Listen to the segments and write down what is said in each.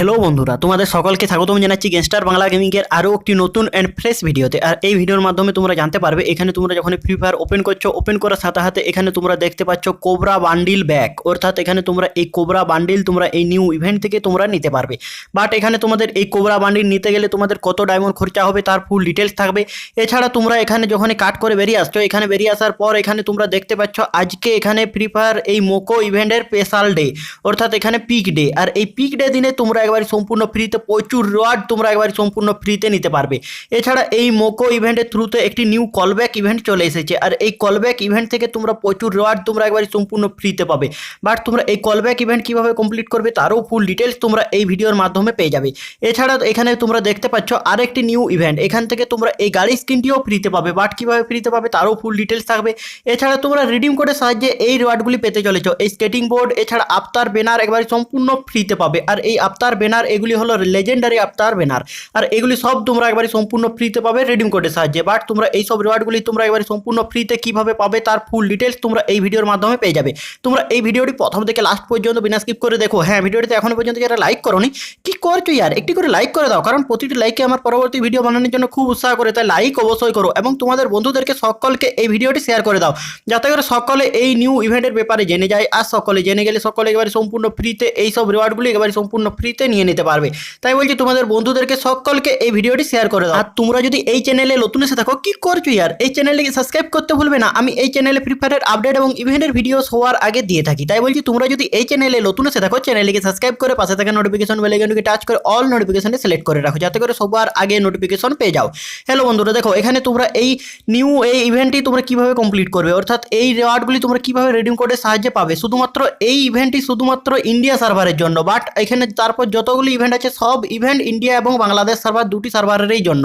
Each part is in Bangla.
হ্যালো বন্ধুরা, তোমাদের সকলকে স্বাগতম জানাচ্ছি গেস্টার বাংলা গেমিংয়ের আরও একটি নতুন অ্যান্ড ফ্রেশ ভিডিওতে আর এই ভিডিওর মাধ্যমে তোমরা জানতে পারবে, এখানে তোমরা যখন ফ্রি ফায়ার ওপেন করছ ওপেন করার সাথে সাথে এখানে তোমরা দেখতে পাচ্ছ কোবরা বান্ডিল ব্যাক অর্থাৎ এখানে তোমরা এই কোবরা বান্ডিল তোমরা এই নিউ ইভেন্ট থেকে তোমরা নিতে পারবে। বাট এখানে তোমাদের এই কোবরা বান্ডিল নিতে গেলে তোমাদের কত ডায়মন্ড খরচা হবে তার ফুল ডিটেলস থাকবে। এছাড়া তোমরা এখানে যখন কাট করে বেরিয়ে আসছো, এখানে বেরিয়ে আসার পর এখানে তোমরা দেখতে পাচ্ছ আজকে এখানে ফ্রি ফায়ার এই মোকো ইভেন্টের স্পেশাল ডে অর্থাৎ এখানে পিক ডে আর এই পিক ডে দিনে তোমরা একবার সম্পূর্ণ ফ্রিতে, প্রচুর রিওয়ার্ড তোমরা একবার সম্পূর্ণ ফ্রিতে নিতে পারবে। এছাড়া এই মোকো ইভেন্টের থ্রুতে একটি নিউ কলব্যাক ইভেন্ট চলে এসেছে। আর এই কলব্যাক ইভেন্ট থেকে তোমরা প্রচুর রিওয়ার্ড তোমরা একবারে সম্পূর্ণ ফ্রিতে পাবে। বাট তোমরা এই কলব্যাক ইভেন্ট কীভাবে কমপ্লিট করবে তারও ফুল ডিটেলস তোমরা এই ভিডিওর মাধ্যমে পেয়ে যাবে। এছাড়া এখানে তোমরা দেখতে পাচ্ছ আরেকটি নিউ ইভেন্ট এখান থেকে তোমরা এই গাড়ি স্ক্রিনটিও ফ্রিতে পাবে। বাট কীভাবে ফ্রিতে পাবে তারও ফুল ডিটেলস থাকবে। এছাড়া তোমরা রিডিম কোডের সাহায্যে এই রিওয়ার্ডগুলি পেতে চলেছ। এই স্কেটিং বোর্ড এছাড়া আফতার ব্যানার একবারে সম্পূর্ণ ফ্রিতে পাবে। আর এই আফতার ব্যানার এগুলি হলো লেজেন্ডারি আফতার ব্যানার আর এগুলি সব তোমরা একবারে সম্পূর্ণ ফ্রিতে পাবে রিডিম কোডের সাহায্যে। বাট তোমরা এই সব রিওয়ার্ডগুলি তোমরা একবারে সম্পূর্ণ ফ্রিতে কীভাবে পাবে তার ফুল ডিটেলস তোমরা এই ভিডিওর মাধ্যমে পেয়ে যাবে। তোমরা এই ভিডিওটি প্রথম থেকে লাস্ট পর্যন্ত বিনা স্কিপ করে দেখো। হ্যাঁ ভিডিওটিতে এখনও পর্যন্ত যারা লাইক করোনি? কি করছ ইয়ার? একটি করে লাইক করে দাও, কারণ প্রতিটি লাইকে আমার পরবর্তী ভিডিও বানানোর জন্য খুব উৎসাহ করে। তাই লাইক অবশ্যই করো এবং তোমাদের বন্ধুদেরকে সকলকে এই ভিডিওটি শেয়ার করে দাও। যাতে করে সকলে এই নিউ ইভেন্টের ব্যাপারে জেনে যায়। আর সকলে জেনে গেলে সকলে একেবারে সম্পূর্ণ ফ্রিতে এই সব রিওয়ার্ডগুলি একেবারে সম্পূর্ণ ফ্রিতে নিয়ে নিতে পারবে। তাই বলছি, তোমাদের বন্ধুদেরকে সকলকে এই ভিডিওটি শেয়ার করে দাও। আর তোমরা যদি এই চ্যানেলে নতুন এসে থাকো, কি করছ ইয়ার? এই চ্যানেলটিকে সাবস্ক্রাইব করতে ভুলবে না। আমি এই চ্যানেলে ফ্রি ফায়ারের আপডেট এবং ইভেন্টের ভিডিও হওয়ার আগে দিয়ে থাকি। তাই বলছি, তোমরা যদি এই চ্যানেলে নতুন এসে থাকো চ্যানেলটিকে সাবস্ক্রাইব করে পাশে থাকা নোটিফিকেশন বেলাইকনটিকে টাচ করে অল নোটিফিকেশনে সিলেক্ট করে রাখো। যাতে করে সবার আগে নোটিফিকেশন পেয়ে যাও। হ্যালো বন্ধুরা, দেখো, এখানে তোমরা এই নিউ এই ইভেন্টটি তোমরা কীভাবে কমপ্লিট করবে? অর্থাৎ এই রেওয়ার্ডগুলি তোমরা কীভাবে রিডিম কোডের সাহায্যে পাবে? শুধুমাত্র এই ইভেন্টটি শুধুমাত্র ইন্ডিয়া সার্ভারের জন্য বাট এখানে তারপর যতগুলি ইভেন্ট আছে, সব ইভেন্ট ইন্ডিয়া এবং বাংলাদেশ সার্ভার দুটি সার্ভারেরই জন্য।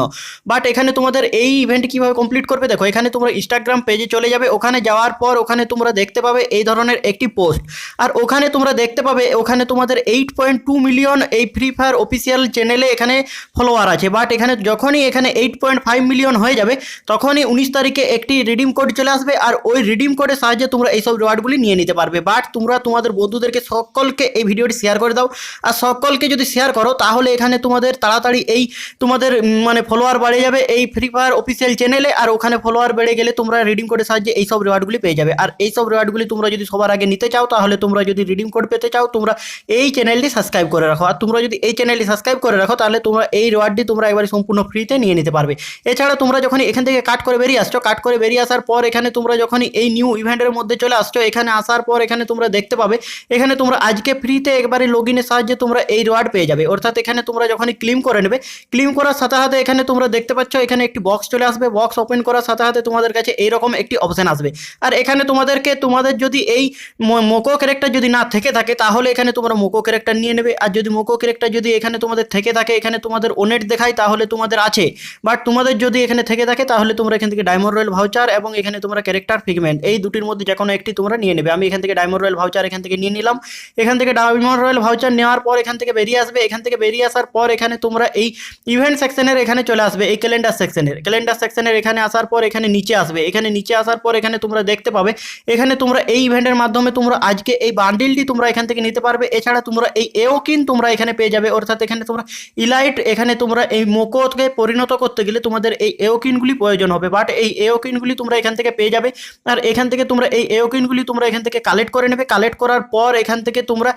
বাট এখানে তোমাদের এই ইভেন্ট কীভাবে কমপ্লিট করবে? দেখো, এখানে তোমরা ইনস্টাগ্রাম পেজে চলে যাবে, ওখানে যাওয়ার পর ওখানে তোমরা দেখতে পাবে এই ধরনের একটি পোস্ট আর ওখানে তোমরা দেখতে পাবে, ওখানে তোমাদের এইট পয়েন্ট টু মিলিয়ন এই ফ্রি ফায়ার অফিসিয়াল চ্যানেলে এখানে ফলোয়ার আছে। বাট এখানে যখনই এখানে এইট পয়েন্ট ফাইভ মিলিয়ন হয়ে যাবে, তখনই উনিশ তারিখে একটি রিডিম কোড চলে আসবে, আর ওই রিডিম কোডের সাহায্যে তোমরা এইসব রিওয়ার্ডগুলি নিয়ে নিতে পারবে। বাট তোমরা তোমাদের বন্ধুদেরকে সকলকে এই ভিডিওটি শেয়ার করে দাও, আর সকলকে যদি শেয়ার করো, তাহলে এখানে তোমাদের তাড়াতাড়ি এই তোমাদের মানে ফলোয়ার বাড়ে যাবে এই ফ্রি ফায়ার অফিসিয়াল চ্যানেলে আর ওখানে ফলোয়ার বেড়ে গেলে তোমরা রিডিম কোডের সাহায্যে এই সব রিওয়ার্ডগুলি পেয়ে যাবে। আর এই সব রিওয়ার্ডগুলি তোমরা যদি সবার আগে নিতে চাও, তাহলে তোমরা যদি রিডিম কোড পেতে চাও, তোমরা এই চ্যানেলটি সাবস্ক্রাইব করে রাখো। আর তোমরা যদি এই চ্যানেলটি সাবস্ক্রাইব করে রাখো, তাহলে তোমরা এই রিওয়ার্ডটি তোমরা একবারে সম্পূর্ণ ফ্রিতে নিয়ে নিতে পারবে। এছাড়া তোমরা যখন এখান থেকে কাট করে বেরিয়ে আসছো কাট করে বেরিয়ে আসার পর এখানে তোমরা যখন এই নিউ ইভেন্টের মধ্যে চলে আসছো, এখানে আসার পর এখানে তোমরা দেখতে পাবে, এখানে তোমরা আজকে ফ্রিতে একবারে লগ ইনের সাহায্যে তোমরা এই রিওয়ার্ড পেয়ে যাবে। অর্থাৎ এখানে তোমরা যখনই ক্লিম করে নেবে ক্লিম করার সাথে সাথে এখানে তোমরা দেখতে পাচ্ছ, এখানে একটি বক্স চলে আসবে। বক্স ওপেন করার সাথে সাথে তোমাদের কাছে এইরকম একটি অপশন আসবে। আর এখানে তোমাদেরকে, তোমাদের যদি এই মোকো ক্যারেক্টার যদি না থেকে থাকে, তাহলে এখানে তোমরা মোকো ক্যারেক্টার নিয়ে নেবে। আর যদি মোকো ক্যারেক্টার যদি এখানে তোমাদের থেকে থাকে, এখানে তোমাদের ওনেট দেখায়, তাহলে তোমাদের আছে। বাট তোমাদের যদি এখানে থেকে থাকে, তাহলে তোমরা এখান থেকে ডায়মন্ড রয়েল ভাউচার এবং এখানে তোমরা ক্যারেক্টার ফিগমেন্ট এই দুটির মধ্যে যে কোনো একটি তোমরা নিয়ে নেবে। আমি এখান থেকে ডায়মন্ড রয়েল ভাউচার এখান থেকে নিয়ে নিলাম। এখান থেকে ডায়মন্ড রয়েল ভাউচার নেওয়ার পর এখান থেকে বেরিয়ে আসবে, এখান থেকে বেরিয়ে আসার পর এখানে তোমরা এই ইভেন্ট সেকশনের এখানে চলে আসবে, এই ক্যালেন্ডার সেকশনের ক্যালেন্ডার সেকশনের এখানে আসার পর এখানে নিচে আসবে। এখানে নিচে আসার পর এখানে তোমরা দেখতে পাবে, এখানে তোমরা এই ইভেন্টের মাধ্যমে তোমরা আজকে এই বান্ডিলটি তোমরা এখান থেকে নিতে পারবে। এছাড়া তোমরা এই এওকিন তোমরা এখানে পেয়ে যাবে। অর্থাৎ এখানে তোমরা ইলাইট এখানে তোমরা এই মোকোকে পরিণত করতে গেলে তোমাদের এই এওকিনগুলি প্রয়োজন হবে। বাট এই এওকিনগুলি তোমরা এখান থেকে পেয়ে যাবে। আর এখান থেকে তোমরা এই এওকিনগুলি তোমরা এখান থেকে কালেক্ট করে নেবে। কালেক্ট করার পর এখান থেকে তোমরা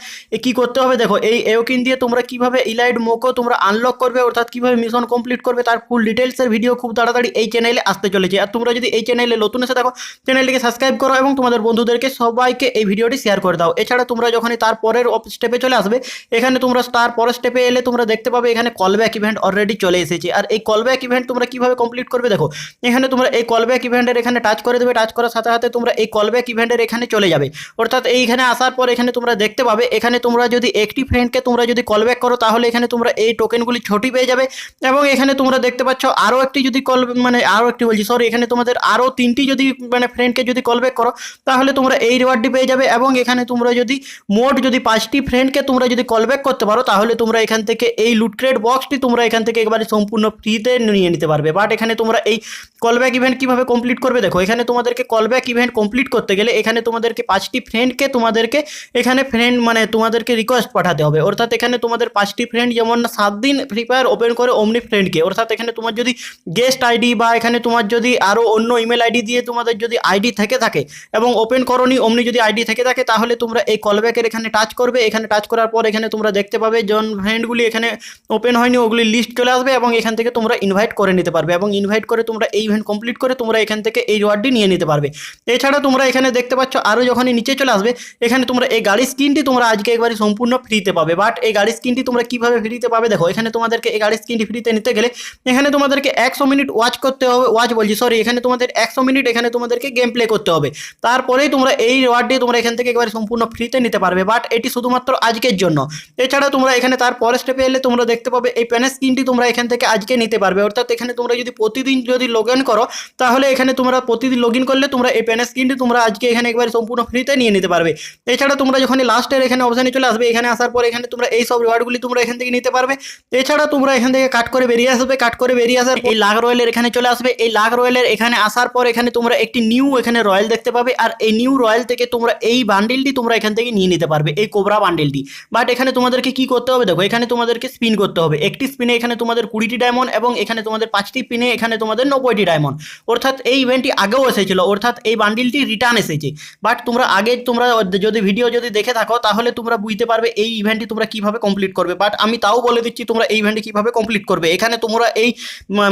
কি করতে হবে? দেখো, এই এওকিন দিয়ে তোমরা কীভাবে ইলাইট মোকো তোমরা আনলক করবে, অর্থাৎ কীভাবে মিশন কমপ্লিট করবে, তার ফুল ডিটেলসের ভিডিও খুব তাড়াতাড়ি এই চ্যানেলে আসতে চলেছে। আর তোমরা যদি এই চ্যানেলে নতুন এসে থাকো চ্যানেলটিকে সাবস্ক্রাইব করো এবং তোমাদের বন্ধুদেরকে সবাইকে এই ভিডিওটি শেয়ার করে দাও। এছাড়া তোমরা যখনই তার পরের স্টেপে চলে আসবে, এখানে তোমরা তার পরের স্টেপে এলে তোমরা দেখতে পাবে এখানে কলব্যাক ইভেন্ট অলরেডি চলে এসেছে। আর এই কলব্যাক ইভেন্ট তোমরা কীভাবে কমপ্লিট করবে দেখো, এখানে তোমরা এই কলব্যাক ইভেন্টের এখানে টাচ করে দেবে টাচ করার সাথে সাথে তোমরা এই কলব্যাক ইভেন্টের এখানে চলে যাবে। অর্থাৎ এইখানে আসার পর এখানে তোমরা দেখতে পাবে, এখানে তোমরা যদি একটি ফ্রেন্ডকে তোমরা যদি কলব্যাক করো, তাহলে এখানে তোমরা এই টোকেনগুলি ছুটি পেয়ে যাবে। এবং এখানে তোমরা দেখতে পাচ্ছ আরও একটি যদি কল মানে আরও একটি বলছি সরি এখানে তোমাদের আরও তিনটি যদি মানে ফ্রেন্ডকে যদি কলব্যাক করো, তাহলে তোমরা এই রিওয়ার্ডটি পেয়ে যাবে। এবং এখানে তোমরা যদি, মোট যদি পাঁচটি ফ্রেন্ডকে তোমরা যদি কলব্যাক করতে পারো, তাহলে তোমরা এখান থেকে এই লুটক্রেড বক্সটি তোমরা এখান থেকে একবারে সম্পূর্ণ ফ্রিতে নিয়ে নিতে পারবে। বাট এখানে তোমরা এই কলব্যাক ইভেন্ট কীভাবে কমপ্লিট করবে, দেখো, এখানে তোমাদেরকে কলব্যাক ইভেন্ট কমপ্লিট করতে গেলে এখানে তোমাদেরকে পাঁচটি ফ্রেন্ডকে তোমাদেরকে এখানে ফ্রেন্ড মানে তোমাদেরকে রিকোয়েস্ট পাঠাতে হবে। অর্থাৎ এখানে এখানে তোমাদের পাঁচটি ফ্রেন্ড যেমন সাত দিন ফ্রি ফায়ার ওপেন করে অমনি ফ্রেন্ডকে অর্থাৎ এখানে তোমার যদি গেস্ট আইডি বা এখানে তোমার যদি আরও অন্য ইমেল আইডি দিয়ে তোমাদের যদি আইডি থেকে থাকে এবং ওপেন করনি অমনি যদি আইডি থেকে থাকে, তাহলে তোমরা এই কলব্যাকের এখানে টাচ করবে। এখানে টাচ করার পর এখানে তোমরা দেখতে পাবে জন ফ্রেন্ডগুলি এখানে ওপেন হয়নি, ওগুলি লিস্ট চলে আসবে এবং এখান থেকে তোমরা ইনভাইট করে নিতে পারবে এবং ইনভাইট করে তোমরা এই ইভেন্ট কমপ্লিট করে তোমরা এখান থেকে এই রিওয়ার্ডটি নিয়ে নিতে পারবে। এছাড়া তোমরা এখানে দেখতে পাচ্ছ আরও যখনই নিচে চলে আসবে, এখানে তোমরা এই গাড়ির স্কিনটি তোমরা আজকে একবারে সম্পূর্ণ ফ্রিতে পাবে। বাট এই গাড়ির স্কিনটি তোমরা কীভাবে ফ্রিতে পাবে? দেখো, এখানে তোমাদেরকে এই গাড়ির স্কিনটি ফ্রিতে নিতে গেলে এখানে তোমাদেরকে একশো মিনিট ওয়াচ করতে হবে ওয়াচ বলছি সরি এখানে তোমাদের একশো মিনিট এখানে তোমাদেরকে গেম প্লে করতে হবে। তারপরেই তোমরা এই রিওয়ার্ডটি তোমরা এখান থেকে একবারে সম্পূর্ণ ফ্রিতে নিতে পারবে বাট এটি শুধুমাত্র আজকের জন্য। এছাড়া তোমরা এখানে তার পরের স্টেপে এলে তোমরা দেখতে পাবে এই প্যানের স্ক্রিনটি তোমরা এখান থেকে আজকে নিতে পারবে। অর্থাৎ এখানে তোমরা যদি প্রতিদিন যদি লগ ইন করো, তাহলে এখানে তোমরা প্রতিদিন লগ ইন করলে তোমরা এই প্যানের স্কিনটি তোমরা আজকে এখানে একবারে সম্পূর্ণ ফ্রিতে নিয়ে নিতে পারবে। এছাড়া তোমরা যখন লাস্টের এখানে অপশানে চলে আসবে, এখানে আসার পর এখানে তোমরা এই সব রিওয়ার্ডগুলি তোমরা এখান থেকে নিতে পারবে। এছাড়া তোমরা এখান থেকে কাট করে বেরিয়ে আসবে। কাট করে বেরিয়ে আসার এই লাখ রয়েলের এখানে চলে আসবে। এই লাখ রয়েলের এখানে আসার পর এখানে তোমরা একটি নিউ এখানে রয়্যাল দেখতে পাবে। আর এই নিউ রয়্যাল থেকে তোমরা এই বান্ডিলটি তোমরা এখান থেকে নিয়ে নিতে পারবে, এই কোবরা বান্ডিলটি বাট এখানে তোমাদেরকে কি করতে হবে দেখো, এখানে তোমাদেরকে স্পিন করতে হবে। একটি স্পিনে এখানে তোমাদের কুড়িটি ডায়মন্ড এবং এখানে তোমাদের পাঁচটি পিনে এখানে তোমাদের নব্বইটি ডায়মন্ড অর্থাৎ এই ইভেন্টটি আগেও এসেছিল, অর্থাৎ এই বান্ডিলটি রিটার্ন এসেছে। বাট তোমরা আগে তোমরা যদি ভিডিও যদি দেখে থাকো, তাহলে তোমরা বুঝতে পারবে এই ইভেন্টটি তোমরা কীভাবে কমপ্লিট করবে? বাট আমি তাও বলে দিচ্ছি তোমরা এই ইভেন্টটি কীভাবে কমপ্লিট করবে। এখানে তোমরা এই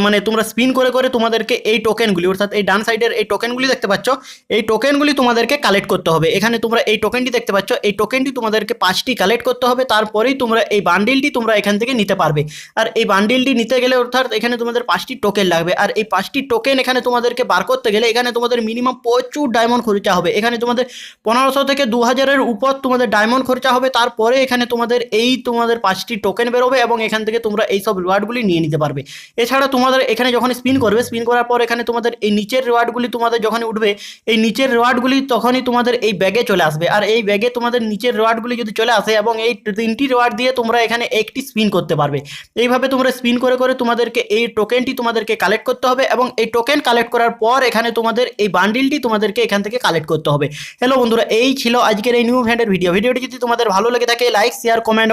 মানে তোমরা স্পিন করে করে তোমাদেরকে এই টোকেনগুলি অর্থাৎ এই ডান সাইডের এই টোকেনগুলি দেখতে পাচ্ছ, এই টোকেনগুলি তোমাদেরকে কালেক্ট করতে হবে। এখানে তোমরা এই টোকেনটি দেখতে পাচ্ছ, এই টোকেনটি তোমাদেরকে পাঁচটি কালেক্ট করতে হবে, তারপরেই তোমরা এই বান্ডিলটি তোমরা এখান থেকে নিতে পারবে। আর এই বান্ডিলটি নিতে গেলে, অর্থাৎ এখানে তোমাদের পাঁচটি টোকেন লাগবে। আর এই পাঁচটি টোকেন এখানে তোমাদেরকে বার করতে গেলে, এখানে তোমাদের মিনিমাম প্রচুর ডায়মন্ড খরচা হবে। এখানে তোমাদের পনেরোশো থেকে দু হাজারের উপর তোমাদের ডায়মন্ড খরচা হবে। তারপরে এখানে তোমাদের এই তোমাদের পাঁচটি টোকেন বেরোবে এবং এখান থেকে তোমরা এই সব রিওয়ার্ডগুলি নিয়ে নিতে পারবে। এছাড়া তোমাদের এখানে যখন স্পিন করবে স্পিন করার পর এখানে তোমাদের এই নিচের রিওয়ার্ডগুলি তোমাদের যখন উঠবে, এই নিচের রিওয়ার্ডগুলি তখনই তোমাদের এই ব্যাগে চলে আসবে। আর এই ব্যাগে তোমাদের নিচের রিওয়ার্ডগুলি যদি চলে আসে এবং এই তিনটি রিওয়ার্ড দিয়ে তোমরা এখানে একটি স্পিন করতে পারবে। এইভাবে তোমরা স্পিন করে করে তোমাদেরকে এই টোকেনটি তোমাদেরকে কালেক্ট করতে হবে এবং এই টোকেন কালেক্ট করার পর এখানে তোমাদের এই বান্ডিলটি তোমাদেরকে এখান থেকে কালেক্ট করতে হবে। হ্যালো বন্ধুরা, এই ছিল আজকের এই নিউ ভ্যান্ডের ভিডিও ভিডিওটি যদি তোমাদের ভালো লেগে থাকে লাইক শেয়ার কমেন্ট